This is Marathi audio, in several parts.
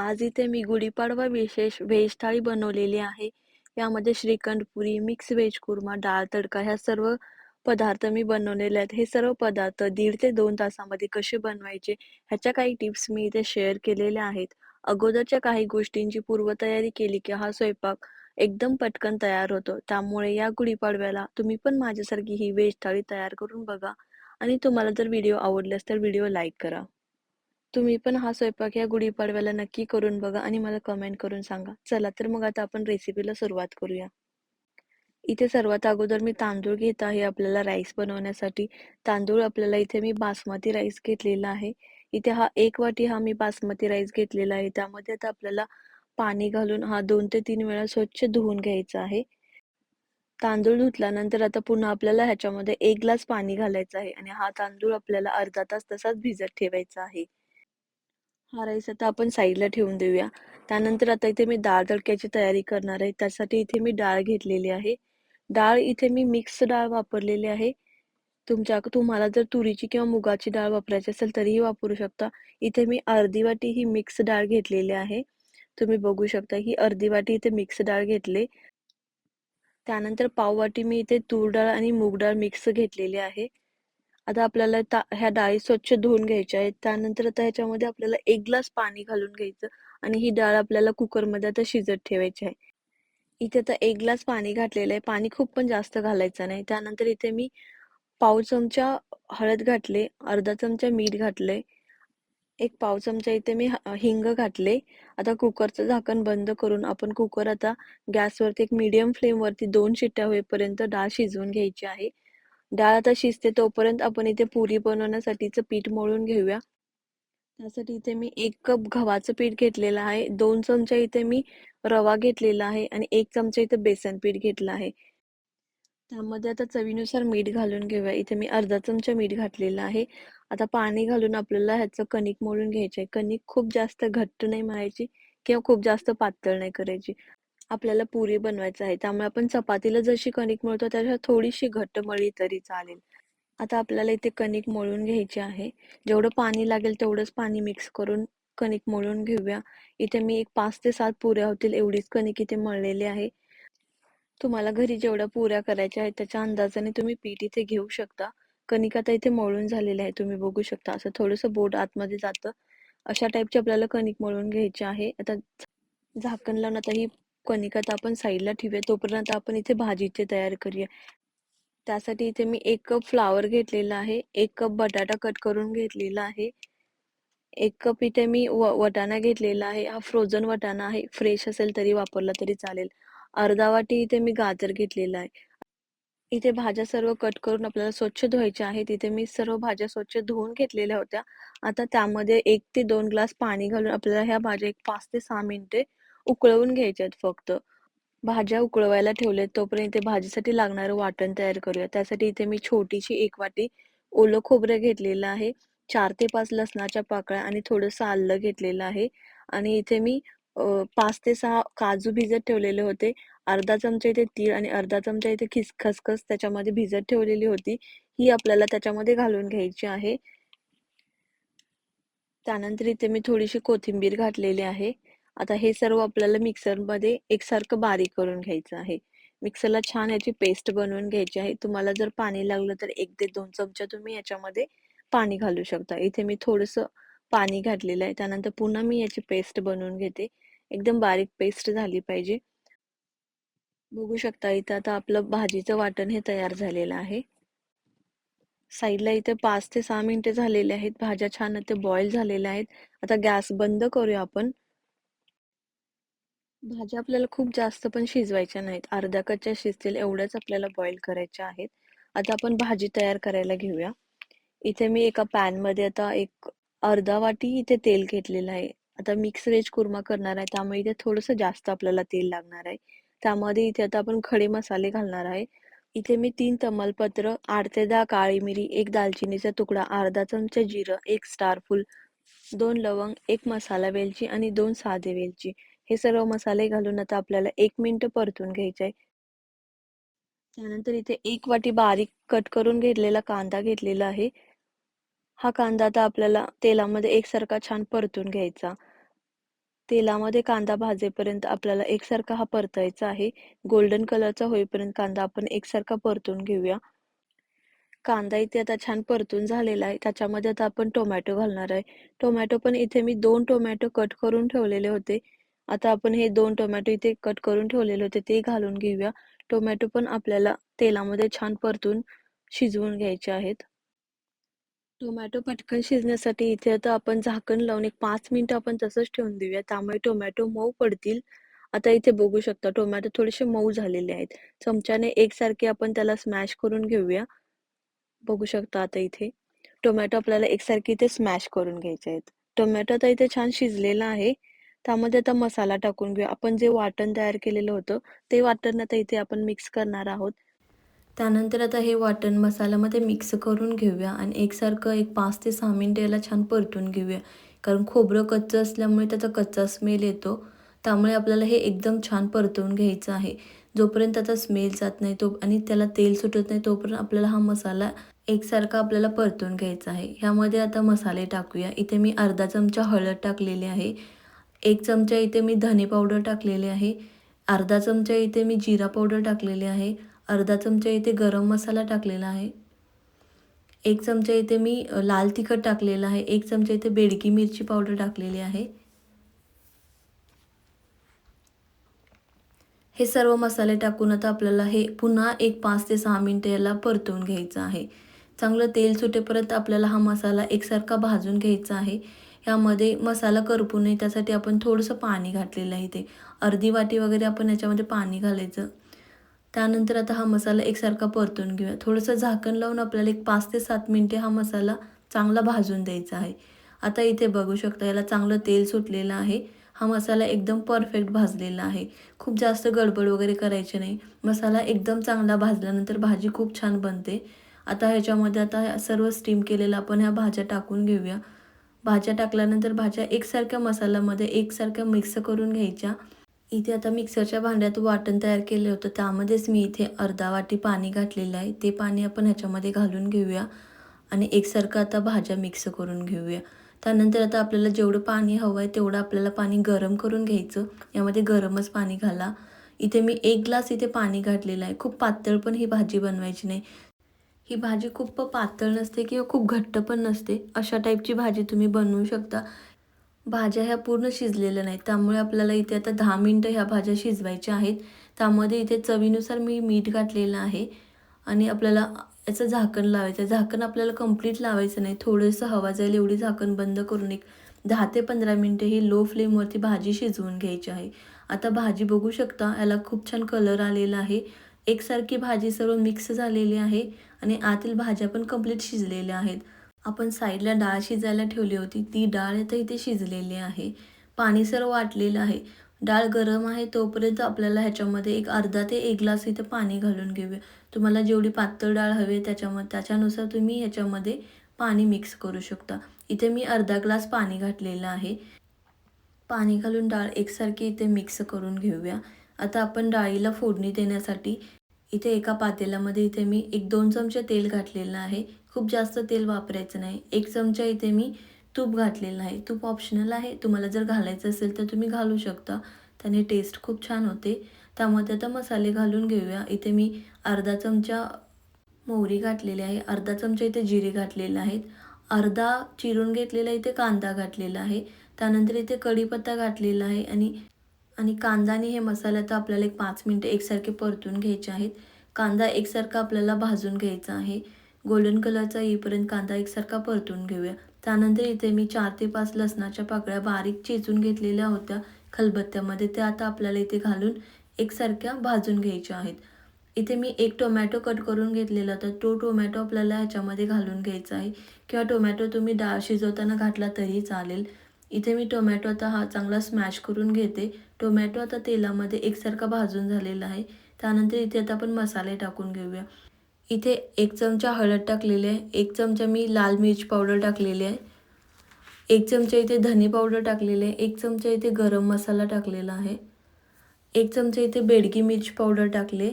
आज इथे मी गुढीपाडवा विशेष व्हेज थाळी बनवलेली आहे. यामध्ये श्रीखंड पुरी, मिक्स व्हेज कुर्मा, डाळ तडका ह्या सर्व पदार्थ मी बनवलेले आहेत. हे सर्व पदार्थ दीड ते दोन तासामध्ये कसे बनवायचे ह्याच्या काही टिप्स मी इथे शेअर केलेल्या आहेत. अगोदरच्या काही गोष्टींची पूर्वतयारी केली की हा स्वयंपाक एकदम पटकन तयार होतो. त्यामुळे या गुढीपाडव्याला तुम्ही पण माझ्यासारखी ही व्हेज थाळी तयार करून बघा आणि तुम्हाला जर व्हिडिओ आवडल्यास तर व्हिडिओ लाईक करा. तुम्ही पण हा स्वयंपाक या गुढीपाडव्याला नक्की करून बघा आणि मला कमेंट करून सांगा. चला तर मग आता आपण रेसिपीला सुरुवात करूया. इथे सर्वात अगोदर मी तांदूळ घेत आहे आपल्याला राईस बनवण्यासाठी. तांदूळ आपल्याला इथे मी बासमती राईस घेतलेला आहे. इथे हा एक वाटी हा मी बासमती राईस घेतलेला आहे. त्यामध्ये आता आपल्याला पाणी घालून हा दोन ते तीन वेळा स्वच्छ धुवून घ्यायचा आहे. तांदूळ धुतल्यानंतर आता पुन्हा आपल्याला ह्याच्यामध्ये एक ग्लास पाणी घालायचं आहे आणि हा तांदूळ आपल्याला अर्धा तास तसाच भिजत ठेवायचा आहे. हा राईस आता आपण साईडला ठेवून देऊया. त्यानंतर आता इथे मी डाळ तडक्याची तयारी करणार आहे. त्यासाठी इथे मी डाळ घेतलेली आहे. डाळ इथे मी मिक्स डाळ वापरलेली आहे. तुमच्या तुम्हाला जर तुरीची किंवा मुगाची डाळ वापरायची असेल तरीही वापरू शकता. इथे मी अर्धी वाटी ही मिक्स डाळ घेतलेली आहे. तुम्ही बघू शकता ही अर्धी वाटी इथे मिक्स डाळ घेतली. त्यानंतर पाव वाटी मी इथे तूर डाळ आणि मूग डाळ मिक्स घेतलेली आहे. आता आपल्याला ता ह्या डाळी स्वच्छ धुवून घ्यायच्या आहेत. त्यानंतर आता ह्याच्यामध्ये आपल्याला एक ग्लास पाणी घालून घ्यायचं आणि ही डाळ आपल्याला कुकरमध्ये आता शिजत ठेवायची आहे. इथे आता एक ग्लास पाणी घातलेलं आहे. पाणी खूप पण जास्त घालायचं नाही. त्यानंतर इथे मी पाव चमचा हळद घातले, अर्धा चमचा मीठ घातले, एक पाव चमचा इथे मी हिंग घातले. आता कुकरचं झाकण बंद करून आपण कुकर आता गॅसवरती एक मीडियम फ्लेमवरती दोन शिट्ट्या होईपर्यंत डाळ शिजवून घ्यायची आहे. डाळ आता शिजते तोपर्यंत आपण इथे पुरी बनवण्यासाठीचं पीठ मळून घेऊया. त्यासाठी इथे मी एक कप गव्हाचं पीठ घेतलेलं आहे. दोन चमचा इथे मी रवा घेतलेला आहे आणि एक चमचा इथे बेसन पीठ घेतलं आहे. त्यामध्ये आता चवीनुसार मीठ घालून घेऊया. इथे मी अर्धा चमचा मीठ घातलेलं आहे. आता पाणी घालून आपल्याला ह्याचं कणिक मळून घ्यायचं आहे. कणिक खूप जास्त घट्ट नाही मळायची किंवा खूप जास्त पातळ नाही करायची. आपल्याला पुरी बनवायचं आहे. त्यामुळे आपण चपातीला जशी कणिक मळतो त्याच्या थोडीशी घट्ट मळली तरी चालेल. आता आपल्याला इथे कणिक मळून घ्यायची आहे. जेवढं पाणी लागेल तेवढंच पाणी मिक्स करून कणिक मळून घेऊया. इथे मी एक पाच ते सात पुऱ्या होतील एवढीच कणिक इथे मळलेली आहे. तुम्हाला घरी जेवढ्या पुऱ्या करायच्या आहेत त्याच्या अंदाजाने तुम्ही पीठ इथे घेऊ शकता. कणिक आता इथे मळून झालेली आहे. तुम्ही बघू शकता असं थोडंसं बोट आतमध्ये जातं. अशा टाईपची आपल्याला कणिक मळून घ्यायची आहे. आता झाकण लावून आता ही कणिक आपण साईडला ठेवूया. तोपर्यंत आपण इथे भाजीचे तयार करूया. त्यासाठी इथे मी एक कप फ्लॉवर घेतलेला आहे. एक कप बटाटा कट करून घेतलेला आहे. एक कप इथे मी व वटाणा घेतलेला आहे. हा फ्रोझन वटाणा आहे. फ्रेश असेल तरी वापरला तरी चालेल. अर्धा वाटी इथे मी गाजर घेतलेला आहे. इथे भाज्या सर्व कट करून आपल्याला स्वच्छ धुवायच्या आहेत. इथे मी सर्व भाज्या स्वच्छ धुवून घेतलेल्या होत्या. आता त्यामध्ये एक ते दोन ग्लास पाणी घालून आपल्याला ह्या भाज्या एक पाच ते सहा मिनिटे उकळवून घ्यायच्यात आहेत फक्त. भाज्या उकळवायला ठेवलेत तोपर्यंत इथे भाजीसाठी लागणारं वाटण तयार करूया. त्यासाठी इथे मी छोटीशी एक वाटी ओलं खोबरं घेतलेलं आहे. चार ते पाच लसणाच्या पाकळ्या आणि थोडंसं आलं घेतलेलं आहे आणि इथे मी पाच ते सहा काजू भिजत ठेवलेले होते. अर्धा चमचा इथे तीळ आणि अर्धा चमचा इथे खिस खसखस त्याच्यामध्ये भिजत ठेवलेली होती. ही आपल्याला त्याच्यामध्ये घालून घ्यायची आहे. त्यानंतर इथे मी थोडीशी कोथिंबीर घातलेली आहे. आता हे सर्व आपल्याला मिक्सरमध्ये एकसारखं बारीक करून घ्यायचं आहे. मिक्सरला छान याची पेस्ट बनवून घ्यायची आहे. तुम्हाला जर पाणी लागलं तर 1 ते 2 चमचा तुम्ही याच्यामध्ये पाणी घालू शकता. इथे मी थोडंसं पाणी घातलेलं आहे. त्यानंतर पुन्हा मी याची पेस्ट बनवून घेते. एकदम बारीक पेस्ट झाली पाहिजे. बघू शकता इथं आता आपलं भाजीचं वाटण हे तयार झालेलं आहे. साईडला इथे 5 ते 6 मिनिटे झालेले आहेत. भाज्या छान इथे बॉईल झालेल्या आहेत. आता गॅस बंद करूया आपण. भाज्या आपल्याला खूप जास्त पण शिजवायच्या नाहीत. अर्ध्या कच्च्या शिजतील एवढ्याच आपल्याला बॉईल करायच्या आहेत. आता आपण भाजी तयार करायला घेऊया. इथे मी एका पॅनमध्ये आता एक अर्धा वाटी इथे तेल घेतलेलं आहे. आता मिक्स व्हेज कुर्मा करणार आहे त्यामुळे इथे थोडंसं जास्त आपल्याला तेल लागणार आहे. त्यामध्ये इथे आता आपण खडे मसाले घालणार आहे. इथे मी तीन तमालपत्र, आठ ते दहा काळी मिरी, एक दालचिनीचा तुकडा, अर्धा चमचा जिरं, एक स्टार फूल, 2 लवंग, एक मसाला वेलची आणि दोन साधे वेलची हे सर्व मसाले घालून आता आपल्याला एक मिनिट परतून घ्यायचे आहे. त्यानंतर इथे एक वाटी बारीक कट करून घेतलेला कांदा घेतलेला आहे. हा कांदा आता आपल्याला तेलामध्ये एकसारखा छान परतून घ्यायचा. तेलामध्ये कांदा भाजेपर्यंत आपल्याला एकसारखा हा परतायचा आहे गोल्डन कलरचा होईपर्यंत कांदा आपण एकसारखा परतून घेऊया कांदा इथे आता छान परतून झालेला आहे त्याच्यामध्ये आता आपण टोमॅटो घालणार आहे टोमॅटो पण इथे मी दोन टोमॅटो कट करून ठेवलेले होते आता आपण हे दोन टोमॅटो इथे कट करून ठेवलेले होते ते घालून घेऊया. टोमॅटो पण आपल्याला तेलामध्ये छान परतून शिजवून घ्यायचे आहेत. टोमॅटो पटकन शिजण्यासाठी इथे आता आपण झाकण लावून एक पाच मिनिटं आपण तसंच ठेवून देऊया. त्यामुळे टोमॅटो मऊ पडतील. आता इथे बघू शकता टोमॅटो थोडेसे मऊ झालेले आहेत. चमच्याने एकसारखे आपण त्याला स्मॅश करून घेऊया. बघू शकता आता इथे. टोमॅटो आपल्याला एकसारखे इथे स्मॅश करून घ्यायचे आहेत. टोमॅटो आता इथे छान शिजलेला आहे. त्यामध्ये आता मसाला टाकून घेऊया आपण जे वाटण तयार केलेलं होतं ते वाटण आता इथे आपण मिक्स करणार आहोत. त्यानंतर आता हे वाटण मसाल्यामध्ये मिक्स करून घेऊया आणि एकसारखं एक पाच ते सहा मिनटं याला छान परतून घेऊया. कारण खोबरं कच्चं असल्यामुळे त्याचा कच्चा स्मेल येतो. त्यामुळे आपल्याला हे एकदम छान परतवून घ्यायचं आहे. जोपर्यंत त्याचा स्मेल जात नाही तो आणि त्याला तेल सुटत नाही तोपर्यंत आपल्याला हा मसाला एकसारखा आपल्याला परतून घ्यायचा आहे. ह्यामध्ये आता मसाले टाकूया. इथे मी अर्धा चमचा हळद टाकलेली आहे. एक चमचा इथे मी धने पावडर टाकलेले आहे अर्धा चमचा इथे मी जिरा पावडर टाकलेले आहे अर्धा चमचा इथे गरम मसाला टाकलेला आहे एक चमचा इथे मी लाल तिखट टाकलेलं आहे एक चमचा इथे बेडकी मिरची पावडर टाकलेली आहे. हे सर्व मसाले टाकून आता आपल्याला हे पुन्हा एक पाच ते सहा मिनटं याला परतवून घ्यायचं आहे. चांगलं तेल सुटेपर्यंत आपल्याला हा मसाला एकसारखा भाजून घ्यायचा आहे. ह्यामध्ये मसाला करपू नये त्यासाठी आपण थोडंसं पाणी घातलेलं आहे ते. अर्धी वाटी वगैरे आपण याच्यामध्ये पाणी घालायचं. त्यानंतर आता हा मसाला एकसारखा परतून घेऊया. थोडंसं झाकण लावून आपल्याला एक पाच ते सात मिनटे हा मसाला चांगला भाजून द्यायचा आहे. आता इथे बघू शकता याला चांगलं तेल सुटलेलं आहे. हा मसाला एकदम परफेक्ट भाजलेला आहे. खूप जास्त गडबड वगैरे करायचे नाही. मसाला एकदम चांगला भाजल्यानंतर भाजी खूप छान बनते. आता ह्याच्यामध्ये आता सर्व स्टीम केलेलं आपण ह्या भाज्या टाकून घेऊया. भाज्या टाकल्यानंतर भाज्या एकसारख्या मसाल्यामध्ये एकसारख्या मिक्स करून घ्यायच्या. इथे आता मिक्सरच्या भांड्यात वाटण तयार केलं होतं. त्यामध्येच मी इथे अर्धा वाटी पाणी घातलेलं आहे. ते पाणी आपण ह्याच्यामध्ये घालून घेऊया आणि एकसारखं आता भाज्या मिक्स करून घेऊया. त्यानंतर आता आपल्याला जेवढं पाणी हवं आहे तेवढं आपल्याला पाणी गरम करून घ्यायचं. यामध्ये गरमच पाणी घाला. इथे मी एक ग्लास इथे पाणी घातलेलं आहे. खूप पातळ पण ही भाजी बनवायची नाही. ही भाजी खूप पातळ नसते किंवा खूप घट्ट पण नसते. अशा टाईपची भाजी तुम्ही बनवू शकता. भाज्या ह्या पूर्ण शिजलेल्या नाहीत. त्यामुळे आपल्याला इथे आता दहा मिनटं ह्या भाज्या शिजवायच्या आहेत. त्यामध्ये इथे चवीनुसार मी मीठ घातलेलं आहे. आणि आपल्याला याचं झाकण लावायचं झाकण आपल्याला कंप्लीट लावायचं नाही. थोडंसं हवा जाईल एवढी झाकण बंद करून एक दहा ते पंधरा मिनटं ही लो फ्लेमवरती भाजी शिजवून घ्यायची आहे. आता भाजी बघू शकता. याला खूप छान कलर आलेला आहे. एकसारखी भाजी सर्व मिक्स झालेली आहे आणि आतील भाज्या पण कंप्लीट शिजलेल्या आहेत. आपण साईडला डाळ शिजायला ठेवली होती. ती डाळ आता इथे शिजलेली आहे. पाणी सर्व वाटलेलं आहे. डाळ गरम आहे तोपर्यंत आपल्याला ह्याच्यामध्ये एक अर्धा ते एक ग्लास इथं पाणी घालून घेऊया. तुम्हाला जेवढी पातळ डाळ हवी त्याच्यामध्ये त्याच्यानुसार तुम्ही ह्याच्यामध्ये पाणी मिक्स करू शकता. इथे मी अर्धा ग्लास पाणी घातलेलं आहे. पाणी घालून डाळ एकसारखी इथे मिक्स करून घेऊया. आता आपण डाळीला फोडणी देण्यासाठी इथे एका पातेल्यामध्ये इथे मी एक दोन चमचे तेल घातलेलं आहे. खूप जास्त तेल वापरायचं नाही. एक चमचा इथे मी तूप घातलेलं आहे. तूप ऑप्शनल आहे. तुम्हाला जर घालायचं असेल तर तुम्ही घालू शकता. त्याने टेस्ट खूप छान होते. त्यामध्ये आता मसाले घालून घेऊया. इथे मी अर्धा चमचा मोहरी घातलेली आहे. अर्धा चमचा इथे जिरे घातलेले आहेत. अर्धा चिरून घेतलेला इथे कांदा घातलेला आहे. त्यानंतर इथे कढीपत्ता घातलेला आहे आणि आणि कांदा आणि हे मसाला तर आपल्याला एक पाच मिनटं एकसारखे परतून घ्यायचे आहेत. कांदा एकसारखा आपल्याला भाजून घ्यायचा आहे. गोल्डन कलरचा येईपर्यंत कांदा एकसारखा परतून घेऊया. त्यानंतर इथे मी चार ते पाच लसणाच्या पाकळ्या बारीक चेचून घेतलेल्या होत्या खलबत्त्यामध्ये. त्या आता आपल्याला इथे घालून एकसारख्या भाजून घ्यायच्या आहेत. इथे मी एक टोमॅटो कट करून घेतलेला तर तो टोमॅटो आपल्याला ह्याच्यामध्ये घालून घ्यायचा आहे. किंवा टोमॅटो तुम्ही डाळ शिजवताना घातला तरी चालेल. इथे मी टोमॅटो आता हा चांगला स्मॅश करून घेते. टोमॅटो आता तेलामध्ये एकसारखा भाजून झालेला आहे. त्यानंतर इथे आता आपण मसाले टाकून घेऊया. इथे एक चमचा हळद टाकलेली आहे. एक चमचा मी लाल मिरची पावडर टाकलेली आहे. एक चमचा इथे धने पावडर टाकलेले आहे. एक चमचा इथे गरम मसाला टाकलेला आहे. एक चमचा इथे बेडगी मिर्च पावडर टाकले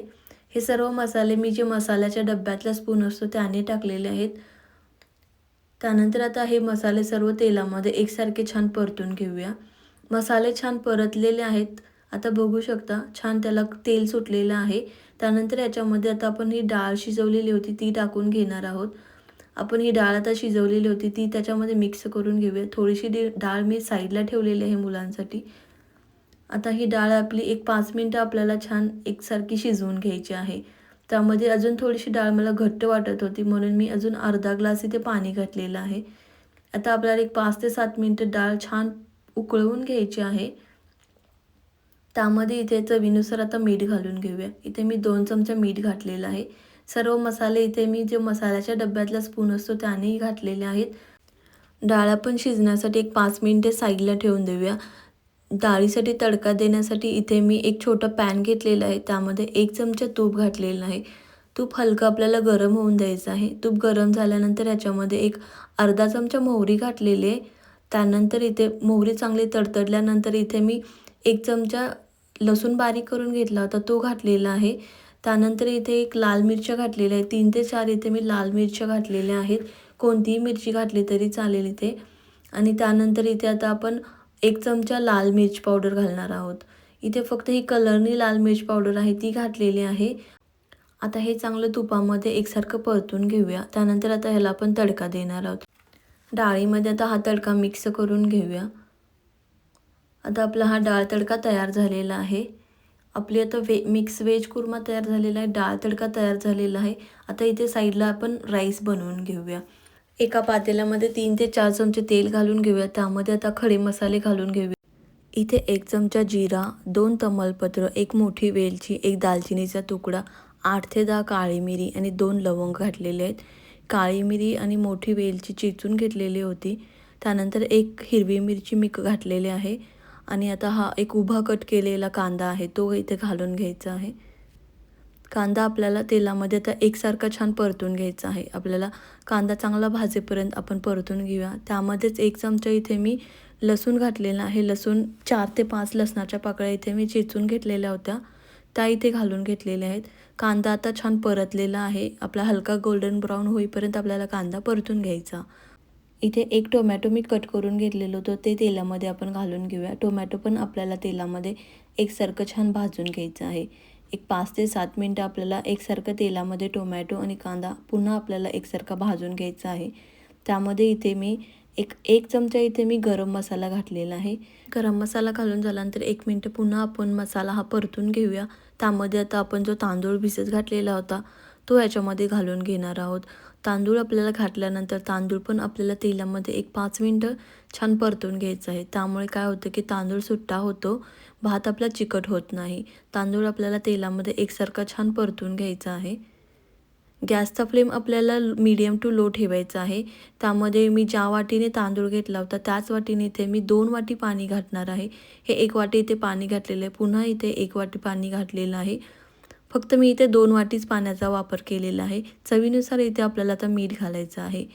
हे सर्व मसाले मी जे मसाल्याच्या डब्यातला स्पून असतो त्याने टाकलेले आहेत. त्यानंतर आता हे मसाले सर्व तेलामध्ये एकसारखे छान परतून घेऊया. मसाले छान परतलेले आहेत. आता बघू शकता छान त्याला तेल सुटलेलं आहे. त्यानंतर याच्यामध्ये आता आपण ही डाळ शिजवलेली होती ती टाकून घेणार आहोत. आपण ही डाळ आता शिजवलेली होती ती त्याच्यामध्ये मिक्स करून घेऊया. थोडीशी डाळ मी साईडला ठेवलेली आहे मुलांसाठी. आता ही डाळ आपली एक पाच मिनटं आपल्याला छान एकसारखी शिजवून घ्यायची आहे. त्यामध्ये अजून थोडीशी डाळ मला घट्ट वाटत होती म्हणून मी अजून अर्धा ग्लास इथे पाणी घातलेलं आहे. आता आपल्याला एक पाच ते सात मिनटं डाळ छान उकळवून घ्यायची आहे. त्यामध्ये इथे चवीनुसार आता मीठ घालून घेऊया. इथे मी दोन चमचा मीठ घातलेलं आहे. सर्व मसाले इथे मी जे मसाल्याच्या डब्यातला स्पून असतो त्यानेही घातलेले आहेत. डाळ आपण शिजण्यासाठी एक पाच मिनटे साईडला ठेवून देऊया. डाळीसाठी तडका देण्यासाठी इथे मी एक छोटं पॅन घेतलेलं आहे. त्यामध्ये एक चमचा तूप घातलेलं आहे. तूप हलकं आपल्याला गरम होऊन द्यायचं आहे. तूप गरम झाल्यानंतर याच्यामध्ये एक अर्धा चमचा मोहरी घातलेली आहे. त्यानंतर इथे मोहरी चांगली तडतडल्यानंतर इथे मी एक चमचा लसूण बारीक करून घेतला होता तो घातलेला आहे. त्यानंतर इथे एक लाल मिरच्या घातलेल्या आहेत. तीन ते चार इथे मी लाल मिरच्या घातलेल्या आहेत. कोणतीही मिरची घातली तरी चालेल इथे. आणि त्यानंतर इथे आता आपण एक चमचा लाल मिरची पावडर घालणार आहोत. इथे फक्त ही कलरनी लाल मिरच पावडर आहे ती घातलेली आहे. आता हे चांगलं तुपामध्ये एकसारखं परतून घेऊया. त्यानंतर आता ह्याला आपण तडका देणार आहोत. डाळीमध्ये आता हा तडका मिक्स करून घेऊया. आता आपला हा डाळ तडका तयार झालेला आहे. आपली आता वे मिक्स व्हेज कुर्मा तयार झालेला आहे डाळ तडका तयार झालेला आहे. आता इथे साईडला आपण राईस बनवून घेऊया. एका पातेल्यामध्ये तीन ते चार चमचे तेल घालून घेऊया. त्यामध्ये आता खडे मसाले घालून घेऊया. इथे एक चमचा जिरा दोन तमालपत्र एक मोठी वेलची एक दालचिनीचा तुकडा आठ ते दहा काळी मिरी आणि दोन लवंग घातलेले आहेत. काळी मिरी आणि मोठी वेलची चिचून घेतलेली होती. त्यानंतर एक हिरवी मिरची मी घातलेली आहे. आणि आता हा एक उभा कट केलेला कांदा आहे तो इथे घालून घ्यायचा आहे. कांदा आपल्याला तेलामध्ये आता एकसारखा छान परतून घ्यायचा आहे. आपल्याला कांदा चांगला भाजेपर्यंत आपण परतून घेऊया. त्यामध्येच एक चमचा इथे मी लसूण घातलेला आहे. लसूण चार ते पाच लसणाच्या पाकळ्या इथे मी चेचून घेतलेल्या होत्या. त्या इथे घालून घेतलेल्या आहेत. कांदा आता छान परतलेला आहे. आपला हलका गोल्डन ब्राऊन होईपर्यंत आपल्याला कांदा परतून घ्यायचा. इथे एक टोमॅटो मी कट करून घेतलेलं होतं. ते तेलामध्ये आपण घालून घेऊया. टोमॅटो पण आपल्याला तेलामध्ये एकसारखं छान भाजून घ्यायचं आहे. एक पाच ते सात मिनटं आपल्याला एकसारखं तेलामध्ये टोमॅटो आणि कांदा पुन्हा आपल्याला एकसारखा भाजून घ्यायचा आहे. त्यामध्ये इथे मी एक एक चमचा इथे मी गरम मसाला घातलेला आहे. गरम मसाला घालून झाल्यानंतर एक मिनटं पुन्हा आपण मसाला हा परतून घेऊया. त्यामध्ये आता आपण जो तांदूळ भिजत घातलेला होता तो याच्यामध्ये घालून घेणार आहोत. तांदूळ आपल्याला घातल्यानंतर तांदूळ पण आपल्याला तेलामध्ये एक पाच मिनटं छान परतून घ्यायचं आहे. त्यामुळे काय होतं की तांदूळ सुट्टा होतो. भात आपला चिकट होत नाही. तांदूळ आपल्याला तेलामध्ये एकसारखा छान परतून घ्यायचा आहे. गॅसचा फ्लेम आपल्याला मीडियम टू लो ठेवायचा आहे. त्यामध्ये मी ज्या वाटीने तांदूळ घेतला होता त्याच वाटीने इथे मी दोन वाटी पाणी घातणार आहे. हे एक वाटी इथे पाणी घातलेलं आहे. पुन्हा इथे एक वाटी पाणी घातलेलं आहे. फक्त मी इथे दोन वाटीच पाण्याचा वापर केलेला आहे. चवीनुसार इथे आपल्याला आता मीठ घालायचं आहे.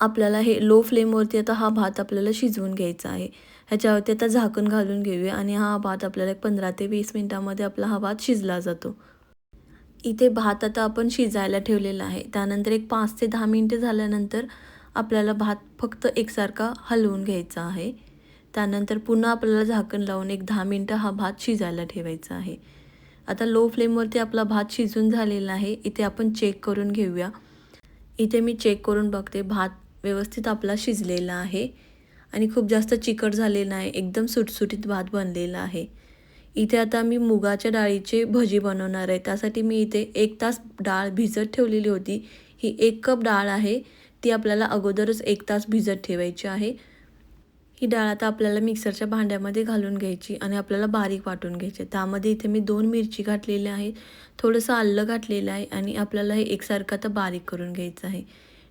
आपल्याला हे लो फ्लेमवरती आता हा भात आपल्याला शिजवून घ्यायचा आहे. ह्याच्यावरती आता झाकण घालून घेऊया आणि हा भात आपल्याला एक पंधरा ते वीस मिनटामध्ये आपला हा भात शिजला जातो. इथे भात आता आपण शिजायला ठेवलेला आहे. त्यानंतर एक पाच ते दहा मिनटं झाल्यानंतर आपल्याला भात फक्त एकसारखा हलवून घ्यायचा आहे. त्यानंतर पुन्हा आपल्याला झाकण लावून एक दहा मिनटं हा भात शिजायला ठेवायचा आहे. आता लो फ्लेमवरती आपला भात शिजून झालेला आहे. इथे आपण चेक करून घेऊया. इथे मी चेक करून बघते. भात व्यवस्थित आपला शिजलेला आहे. आणि खूप जास्त चिकट झालेलं आहे एकदम सुटसुटीत भात बनलेला आहे. इथे आता मी मुगाच्या डाळीचे भजी बनवणार आहे. त्यासाठी मी इथे एक तास डाळ भिजत ठेवलेली होती. ही एक कप डाळ आहे. ती आपल्याला अगोदरच एक तास भिजत ठेवायची आहे. ही डाळ आता आपल्याला मिक्सरच्या भांड्यामध्ये घालून घ्यायची आणि आपल्याला बारीक वाटून घ्यायची. त्यामध्ये इथे मी दोन मिरची घातलेल्या आहे. थोडंसं आलं घातलेलं आहे आणि आपल्याला हे एकसारखं आता बारीक करून घ्यायचं आहे.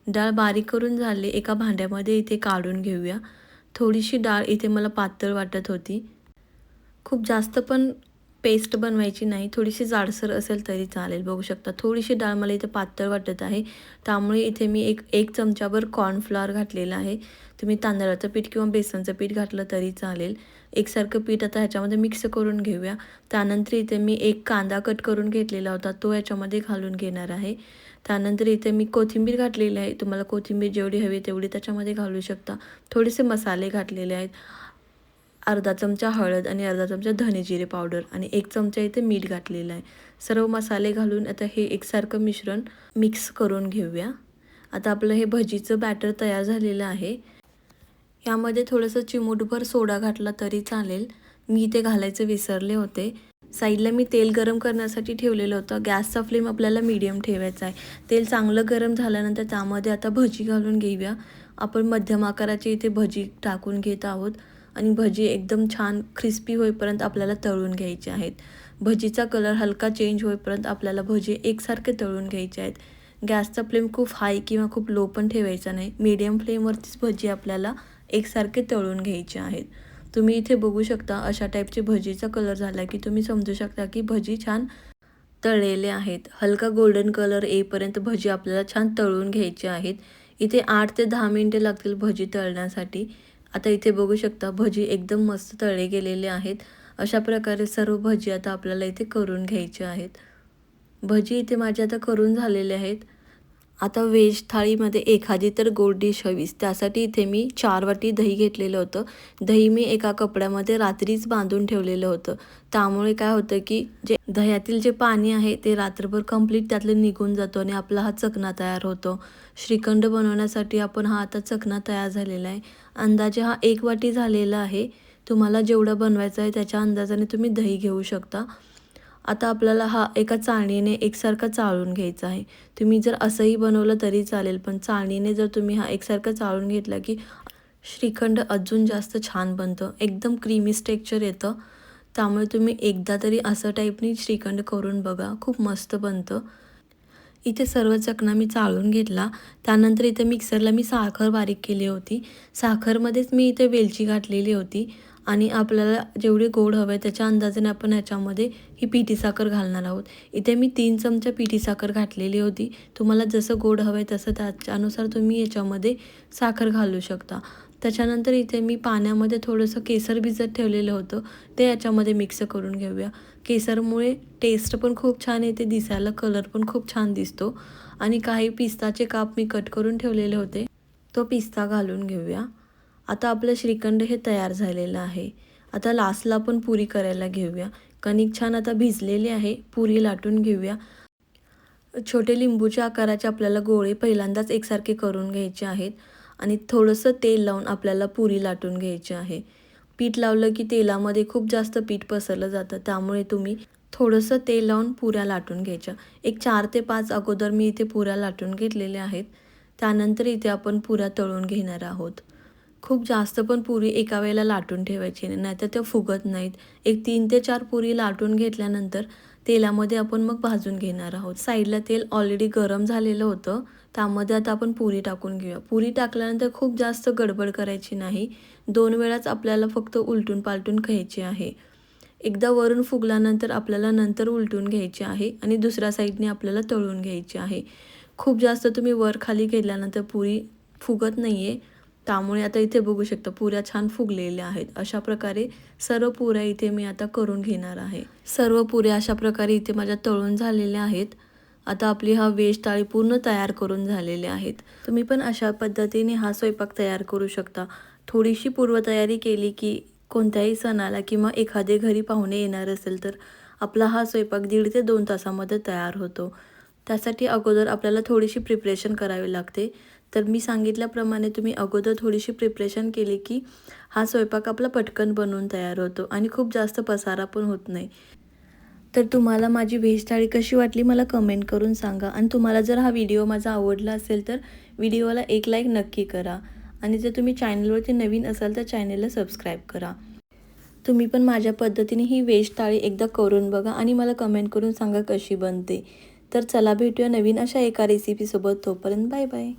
डाळ बारीक करून झाले एका भांड्यामध्ये इथे काढून घेऊया. थोडीशी डाळ इथे मला पातळ वाटत होती. खूप जास्त पण पेस्ट बनवायची नाही. थोडीशी जाडसर असेल तरी चालेल बघू शकता. थोडीशी डाळ मला इथे पातळ वाटत आहे. त्यामुळे इथे मी एक एक चमचाभर कॉर्नफ्लॉवर घातलेला आहे. तुम्ही तांदळाचं पीठ किंवा बेसनचं पीठ घातलं तरी चालेल. एकसारखं पीठ आता ह्याच्यामध्ये मिक्स करून घेऊया. त्यानंतर इथे मी एक कांदा कट करून घेतलेला होता. तो याच्यामध्ये घालून घेणार आहे. त्यानंतर इथे मी कोथिंबीर घातलेली आहे. तुम्हाला कोथिंबीर जेवढी हवी तेवढी त्याच्यामध्ये घालू शकता. थोडेसे मसाले घातलेले आहेत. अर्धा चमचा हळद आणि अर्धा चमचा धने जिरे पावडर आणि एक चमचा इथे मीठ घातलेलं आहे. सर्व मसाले घालून आता हे एकसारखं मिश्रण मिक्स करून घेऊया. आता आपलं हे भजीचं बॅटर तयार झालेलं आहे. यामध्ये थोडंसं चिमूटभर सोडा घातला तरी चालेल. मी इथे घालायचं विसरले होते. साईडला मी तेल गरम करण्यासाठी ठेवलेलं होतं. गॅसचा फ्लेम आपल्याला मीडियम ठेवायचा आहे. तेल चांगलं गरम झाल्यानंतर त्यामध्ये आता भजी घालून घेऊया. आपण मध्यम आकाराची इथे भजी टाकून घेत आहोत. आणि भजी एकदम छान क्रिस्पी होईपर्यंत आपल्याला तळून घ्यायचे आहेत. भजीचा कलर हलका चेंज होईपर्यंत आपल्याला भजी एकसारखे तळून घ्यायचे आहेत. गॅसचा फ्लेम खूप हाय किंवा खूप लो पण ठेवायचा नाही. मीडियम फ्लेमवरतीच भजी आपल्याला एकसारखे तळून घ्यायचे आहेत. तुम्ही इथे बघू शकता अशा टाईपची भजीचा कलर झाला की तुम्ही समजू शकता की भजी छान तळलेले आहेत. हलका गोल्डन कलर येईपर्यंत भजी आपल्याला छान तळून घ्यायची आहेत. इथे आठ ते दहा मिनटे लागतील भजी तळण्यासाठी. आता इथे बघू शकता भजी एकदम मस्त तळले गेलेले आहेत. अशा प्रकारे सर्व भजी आता आपल्याला इथे करून घ्यायचे आहेत. भजी इथे माझे आता करून झालेले आहेत. आता व्हेज थाळीमध्ये एखादी तर गोड डिश हवीच. त्यासाठी इथे मी चार वाटी दही घेतलेलं होतं. दही मी एका कपड्यामध्ये रात्रीच बांधून ठेवलेलं होतं. त्यामुळे काय होतं की जे दह्यातील जे पाणी आहे ते रात्रभर कंप्लीट त्यातलं निघून जातो आणि आपला हा चकना तयार होतो. श्रीखंड बनवण्यासाठी आपण हा आता चकना तयार झालेला आहे. अंदाजे हा एक वाटी झालेला आहे. तुम्हाला जेवढं बनवायचं आहे त्याच्या अंदाजाने तुम्ही दही घेऊ शकता. आता आपल्याला हा एका चाळणीने एकसारखा चाळून घ्यायचा आहे. तुम्ही जर असंही बनवलं तरी चालेल पण चाळणीने जर तुम्ही हा एकसारखा चाळून घेतला की श्रीखंड अजून जास्त छान बनतं. एकदम क्रीमी स्टेक्चर येतं. त्यामुळे तुम्ही एकदा तरी असं टाईपनी श्रीखंड करून बघा. खूप मस्त बनतं. इथे सर्व चकना मी चाळून घेतला. त्यानंतर इथे मिक्सरला मी साखर बारीक केली होती. साखरमध्येच मी इथे वेलची घातलेली होती. आणि आपल्याला जेवढे गोड हवे त्याच्या अंदाजाने आपण ह्याच्यामध्ये ही पिठी साखर घालणार आहोत. इथे मी तीन चमचा पिठी साखर घातलेली होती. तुम्हाला जसं गोड हवं आहे तसं त्याच्यानुसार तुम्ही याच्यामध्ये साखर घालू शकता. त्याच्यानंतर इथे मी पाण्यामध्ये थोडंसं केसर भिजत ठेवलेलं होतं. ते याच्यामध्ये मिक्स करून घेऊया. केसरमुळे टेस्ट पण खूप छान येते दिसायला कलर पण खूप छान दिसतो. आणि काही पिस्ताचे काप मी कट करून ठेवलेले होते. तो पिस्ता घालून घेऊया. आता आपलं श्रीखंड हे तयार झालेलं आहे. आता लास्टला आपण पुरी करायला घेऊया. कणिक छान आता भिजलेली आहे. पुरी लाटून घेऊया. छोटे लिंबूच्या आकाराचे आपल्याला गोळे पहिल्यांदाच एकसारखे करून घ्यायचे आहेत आणि थोडंसं तेल लावून आपल्याला पुरी लाटून घ्यायची आहे. पीठ लावलं की तेलामध्ये खूप जास्त पीठ पसरलं जातं. त्यामुळे तुम्ही थोडंसं तेल लावून पुऱ्या लाटून घ्यायच्या. एक चार ते पाच अगोदर मी इथे पुऱ्या लाटून घेतलेल्या आहेत. त्यानंतर इथे आपण पुऱ्या तळून घेणार आहोत. खूप जास्त पण पुरी एका वेळेला लाटून ठेवायची नाही नाहीतर त्या फुगत नाहीत. एक तीन ते चार पुरी लाटून घेतल्यानंतर तेलामध्ये आपण मग भाजून घेणार आहोत. साईडला तेल ऑलरेडी गरम झालेलं होतं. त्यामध्ये आता आपण पुरी टाकून घेऊया. पुरी टाकल्यानंतर खूप जास्त गडबड करायची नाही. दोन वेळाच आपल्याला फक्त उलटून पालटून खायची आहे. एकदा वरून फुगल्यानंतर आपल्याला नंतर उलटून घ्यायची आहे आणि दुसऱ्या साईडने आपल्याला तळून घ्यायची आहे. खूप जास्त तुम्ही वर खाली घेतल्यानंतर पुरी फुगत नाही आहे त्यामुळे आता इथे बघू शकता पुऱ्या छान फुगलेल्या आहेत. अशा प्रकारे सर्व पुऱ्या इथे मी आता करून घेणार आहे. सर्व पुऱ्या अशा प्रकारे इथे माझ्या तळून झालेल्या आहेत. आता आपली हा वेज थाळी पूर्ण तयार करून झालेले आहेत. तुम्ही पण अशा पद्धतीने हा स्वयंपाक तयार करू शकता. थोडीशी पूर्वतयारी केली की कोणत्याही सणाला किंवा एखादे घरी पाहुणे येणार असेल तर आपला हा स्वयंपाक दीड ते दोन तासामध्ये तयार होतो. त्यासाठी अगोदर आपल्याला थोडीशी प्रिपरेशन करावी लागते. तर मी सांगितल्याप्रमाणे तुम्ही अगोदर थोडीशी प्रिपरेशन केली की हा स्वयंपाक आपला पटकन बनवून तयार होतो आणि खूप जास्त पसारा पण होत नाही. तर तुम्हाला माझी व्हेज थाळी कशी वाटली मला कमेंट करून सांगा आणि तुम्हाला जर हा व्हिडिओ माझा आवडला असेल तर व्हिडिओला एक लाईक नक्की करा आणि जर तुम्ही चॅनलवरती नवीन असाल तर चॅनलला सबस्क्राईब करा. तुम्ही पण माझ्या पद्धतीने ही व्हेज थाळी एकदा करून बघा आणि मला कमेंट करून सांगा कशी बनते. तर चला भेटूया नवीन अशा एका रेसिपीसोबत तोपर्यंत बाय बाय